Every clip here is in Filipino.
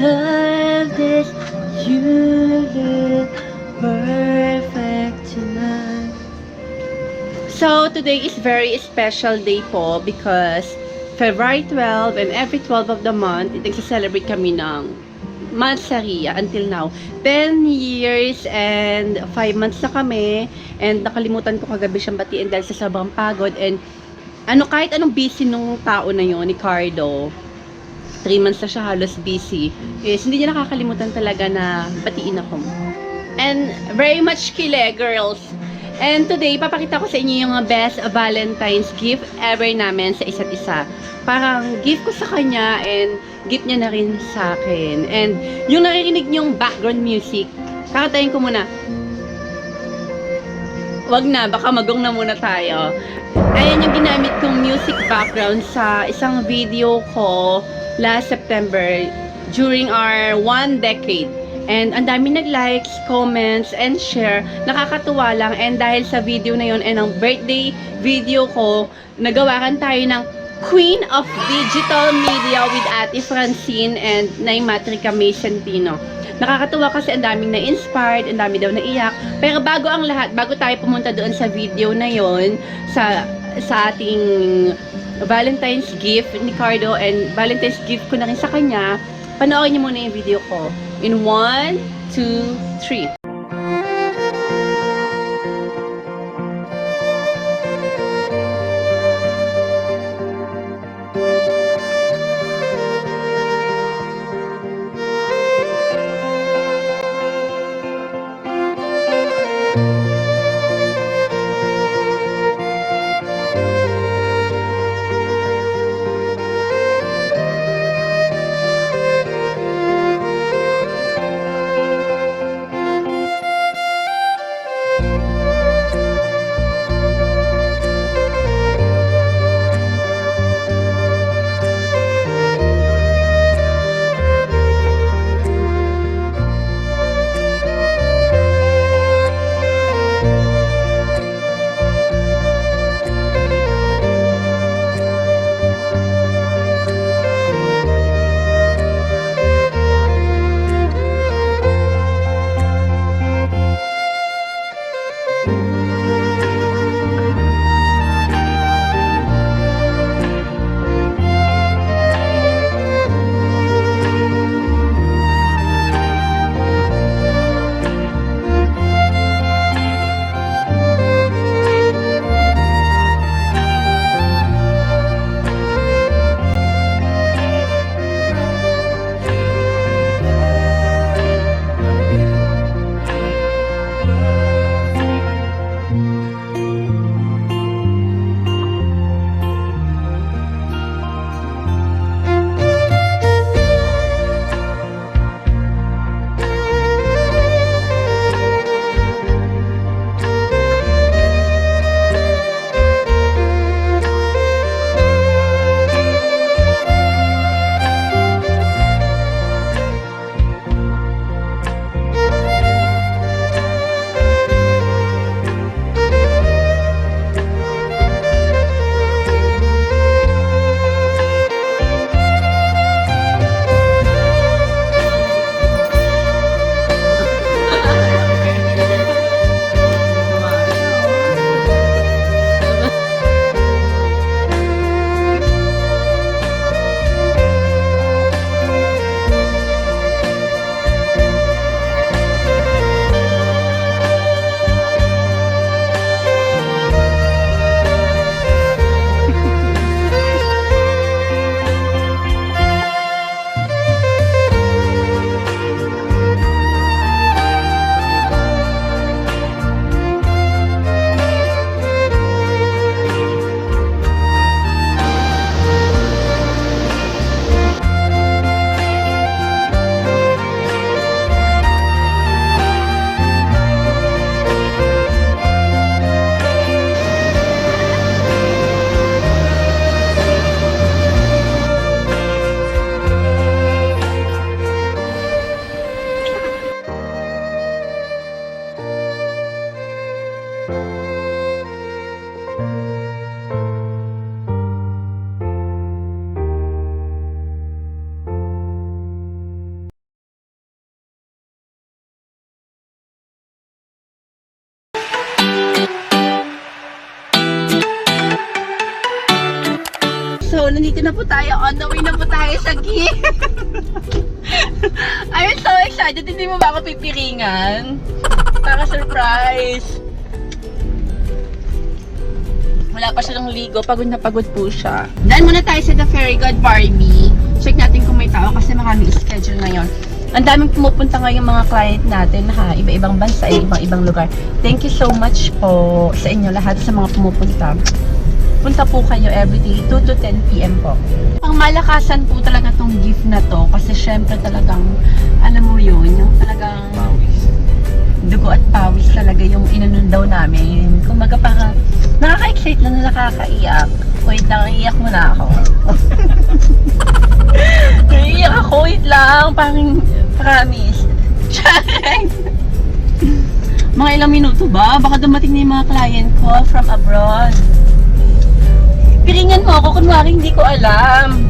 of this, you look perfect tonight. So, today is very special day po because February 12 and every 12 of the month, nagsa-celebrate kami ng Mansaria until now. 10 years and 5 months na kami and nakalimutan ko kagabi siyang batiin dahil sa sobrang pagod and ano kahit anong busy nung tao na yon ni Cardo 3 months na siya halos busy is hindi niya nakakalimutan talaga na batiin ako. And very much kile girls. And today papakita ko sa inyo yung best Valentine's gift ever namin sa isa't isa. Parang gift ko sa kanya and gift niya na rin sa akin. And yung naririnig niyong background music kakatayin ko muna. Wag na, baka magong na muna tayo. Ayan yung ginamit kong music background sa isang video ko last September during our one decade. And ang dami nag-likes, comments, and share. Nakakatuwa lang. And dahil sa video na yon and ang birthday video ko, nagawakan tayo ng Queen of Digital Media with Ate Francine and Nay Matrica May. Nakakatuwa kasi ang daming na-inspired, ang dami daw naiyak. Pero bago ang lahat, bago tayo pumunta doon sa video na yon sa sa ating Valentine's gift ni Cardo and Valentine's gift ko na rin sa kanya, panoorin niyo muna yung video ko. In 1, 2, 3. Nandito na po tayo. On the way na po tayo sa gift. I'm so excited. Hindi mo ba ako pipiringan? Para surprise. Wala pa siya ng ligo. Pagod na pagod po siya. Dahil muna tayo sa The Fairy God Barbie. Check natin kung may tao kasi marami schedule ngayon. Ang daming pumupunta ngayong mga client natin ha, iba-ibang bansa, ibang-ibang lugar. Thank you so much po sa inyo lahat sa mga pumupunta. Punta po kayo everyday 2 to 10 p.m. po. Ang malakasan po talaga tong gift na to kasi syempre talagang, alam mo yun, yung talagang dugo at pawis talaga yung inunod daw namin. Kumbaga parang nakaka-excite lang na nakakaiyak. Wait lang, iiyak mo na ako. Naiiyak ako, wait lang. Parang, promise. Charing! mga ilang minuto ba? Baka dumating na yung mga client ko from abroad. Piringan mo ako, kunwari hindi ko alam.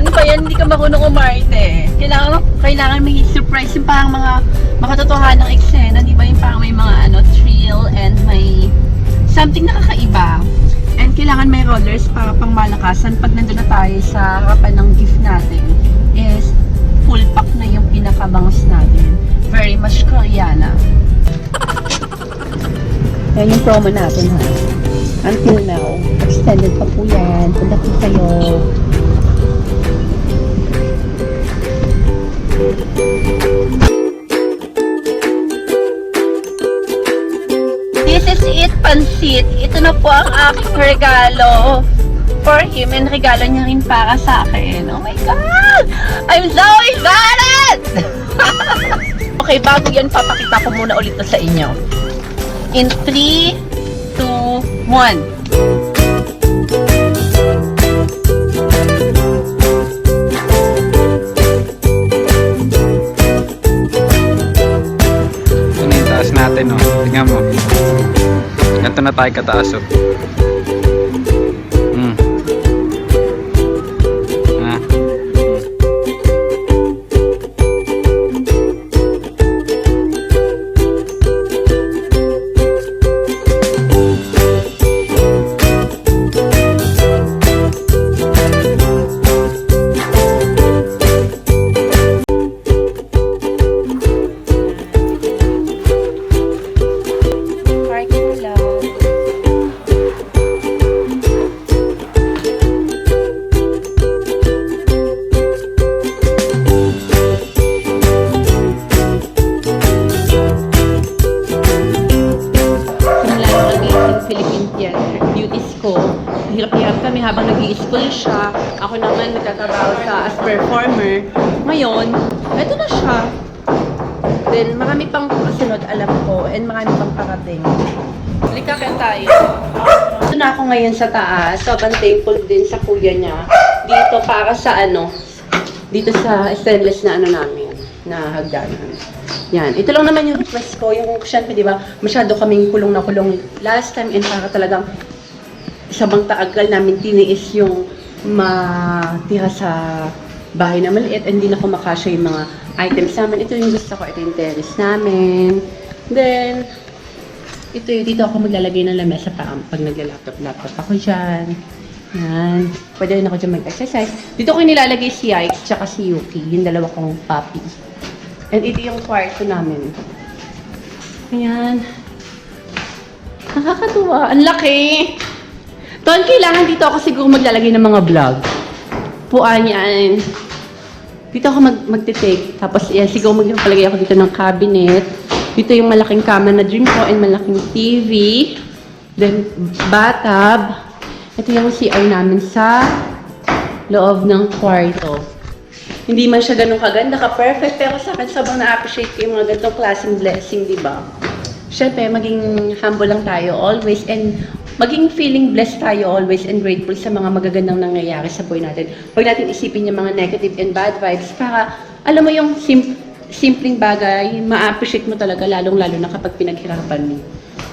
Ano ba yan? Hindi ka marunong umarte. Kailangan, kailangan may surprise yung parang mga makatotohanang eksena. Di ba yung parang may mga ano, thrill and may something nakakaiba. And kailangan may rollers para pang malakasan. Pag nandun na tayo sa harapan ng gift natin, is full pack na yung pinakabangus natin. Very much Koreana. Yan yung promo natin ha. Until now, extended pa po yan. Punta po kayo. This is it, Pansit. Ito na po ang aking regalo for him and regalo niya rin para sa akin. Oh my God! I'm so excited! okay, bago yan, papakita ko muna ulit to sa inyo. In 3, 2, 1. Ito na yung taas natin, oh. Tingnan mo. Ganito na tayo kataas, oh. Sa as performer. Ngayon, eto na siya. Then, marami pang kasunod, alam ko, and marami pang parating. Halika kaya tayo. Ito na ako ngayon sa taas. Sobrang thankful din sa kuya niya. Dito para sa ano, dito sa stainless na ano namin, na hagdanan. Yan. Ito lang naman yung request ko. Yung, syempre, di ba, masyado kaming kulong na kulong last time and para talagang sa bang taagal namin tiniis yung matira sa bahay na maliit and hindi na kumakasya yung mga items namin. Ito yung gusto ko, ito yung terrace namin. Then, ito yung dito ako maglalagay ng lamesa pa pag nagla-laptop-laptop ako dyan. Yan. Pwede rin ako dyan mag-exercise. Dito ko nilalagay si Ike tsaka si Yuki, yung dalawa kong puppy. And ito yung kwarto namin. Ayan. Nakakatuwa. Ang laki! Ton, kailangan dito ako siguro maglalagay ng mga vlog. Puan yan. Dito ako mag magte-take. Tapos yan, siguro magpalagay ako dito ng cabinet. Dito yung malaking kama na dream ko and malaking TV. Then, bathtub. Ito yung CR namin sa loob ng kwarto. Hindi man siya ganun kaganda ka-perfect, pero sa akin sobrang na-appreciate ko yung mga ganitong klaseng blessing, di ba? Siyempre, maging humble lang tayo always and maging feeling blessed tayo always and grateful sa mga magagandang nangyayari sa buhay natin. Huwag natin isipin yung mga negative and bad vibes para, alam mo yung sim- simpleng bagay, ma-appreciate mo talaga lalong-lalo na kapag pinaghirapan mo.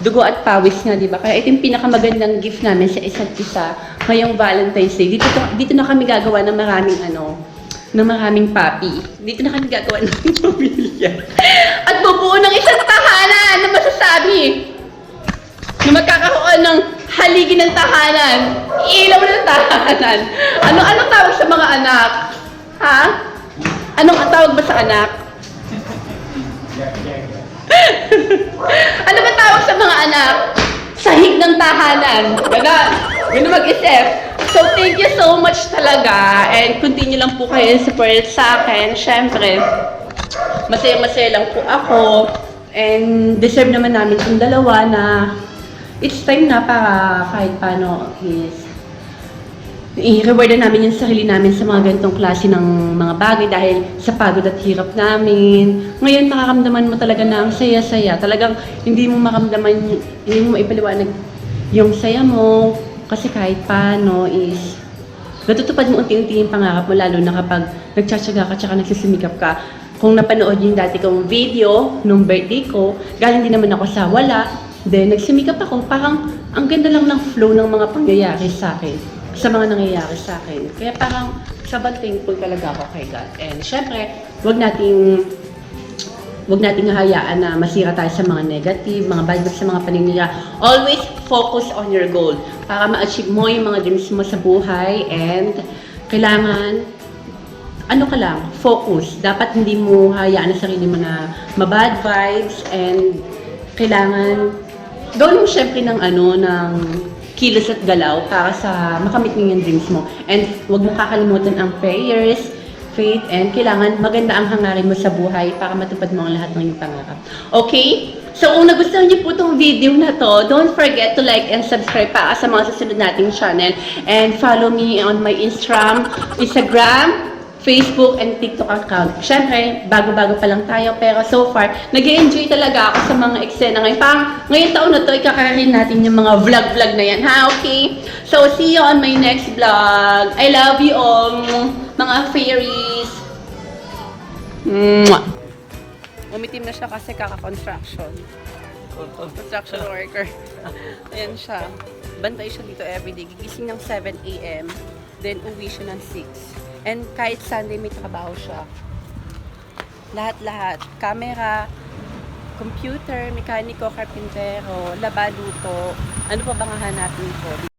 Dugo at pawis nga, di ba? Kaya ito yung pinakamagandang gift namin sa isa't isa ngayong Valentine's Day. Dito, to- dito na kami gagawa ng maraming ano, ng maraming papi. Dito na kami gagawa ng pamilya. At bubuo ng isang tahanan na masasabi na magkakaroon ng haligi ng tahanan, ilaw ng tahanan. Ano anong tawag sa mga anak? Ha? Anong tawag ba sa anak? ano ba tawag sa mga anak? Sahig ng tahanan. Ganon. Ang mag-isip. So, thank you so much talaga. And continue lang po kayo support sa akin. Siyempre, masaya-masaya lang po ako. And deserve naman namin itong dalawa na it's time na para kahit paano is i-reward na namin yung sarili namin sa mga ganitong klase ng mga bagay dahil sa pagod at hirap namin. Ngayon, makakamdaman mo talaga na ang saya-saya. Talagang hindi mo makamdaman, hindi mo maipaliwanag yung saya mo. Kasi kahit paano is natutupad mo unti-unti yung pangarap mo lalo na kapag nagtsatsaga ka tsaka nagsusumikap ka. Kung napanood yung dati kong video nung birthday ko, galing din naman ako sa wala. Then, nagsumikap ako. Parang ang ganda lang ng flow ng mga pangyayari sa akin. Sa mga nangyayari sa akin. Kaya parang sabang thankful talaga ako kay God. And syempre, wag nating Huwag nating hayaan na masira tayo sa mga negative, mga bad vibes, sa mga paninira. Always focus on your goal para ma-achieve mo yung mga dreams mo sa buhay and kailangan ano ka lang, focus. Dapat hindi mo hayaan ang sarili mo na mabad vibes and kailangan gawin mo syempre ng ano, ng kilos at galaw para sa makamit mo yung dreams mo. And huwag mo kakalimutan ang prayers, faith, and kailangan maganda ang hangarin mo sa buhay para matupad mo ang lahat ng iyong pangarap. Okay? So, kung nagustuhan niyo po itong video na to, don't forget to like and subscribe para sa mga susunod nating channel. And follow me on my Instagram, Instagram, Facebook, and TikTok account. Siyempre, bago-bago pa lang tayo, pero so far, nag enjoy talaga ako sa mga eksena ngayon. Parang ngayong taon na to, ikakarin natin yung mga vlog-vlog na yan, ha? Okay? So, see you on my next vlog. I love you all, mga fairies. Mwah! Umitim na siya kasi kaka-construction. Construction worker. Ayan siya. Bantay siya dito everyday. Gigising ng 7 a.m. Then uwi siya ng 6. And kahit Sunday may trabaho siya. Lahat-lahat. Camera, computer, mekaniko, karpintero, labaluto. Ano pa bang hahanapin ko?